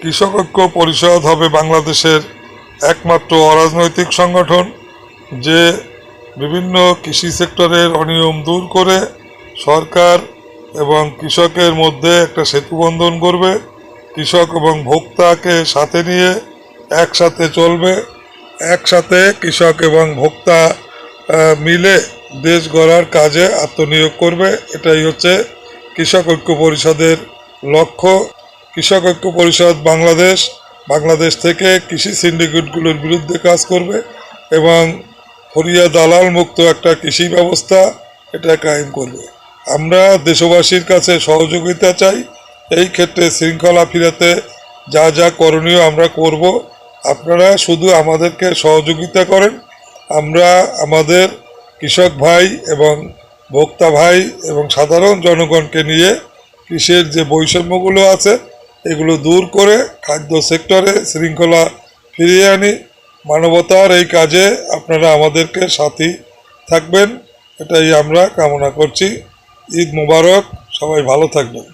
কৃষক ঐক্য পরিষদ হবে বাংলাদেশের একমাত্র অরাজনৈতিক সংগঠন, যে বিভিন্ন কৃষি সেক্টরের অনিয়ম দূর করে সরকার এবং কৃষকের মধ্যে একটা সেতু বন্ধন করবে। কৃষক এবং ভোক্তাকে সাথে নিয়ে একসাথে চলবে। একসাথে কৃষক এবং ভোক্তা মিলে দেশ গড়ার কাজে আত্মনিয়োগ করবে। এটাই হচ্ছে কৃষক ঐক্য পরিষদের লক্ষ্য। কৃষক ঐক্য পরিষদ বাংলাদেশ বাংলাদেশ থেকে কৃষি সিন্ডিকেটগুলোর বিরুদ্ধে কাজ করবে এবং ফরিয়া দালাল মুক্ত একটা কৃষি ব্যবস্থা এটা কায়েম করবে। আমরা দেশবাসীর কাছে সহযোগিতা চাই, এই ক্ষেত্রে শৃঙ্খলা ফিরাতে যা যা করণীয় আমরা করব। আপনারা শুধু আমাদেরকে সহযোগিতা করেন, আমরা আমাদের কৃষক ভাই এবং ভোক্তা ভাই এবং সাধারণ জনগণকে নিয়ে কৃষির যে বৈষম্যগুলো আছে এগুলো দূর করে খাদ্য সেক্টরে শৃঙ্খলা ফিরিয়ে আনি। মানবতার এই কাজে আপনারা আমাদেরকে সাথী থাকবেন, এটাই আমরা কামনা করছি। ঈদ মুবারক, সবাই ভালো থাকবেন।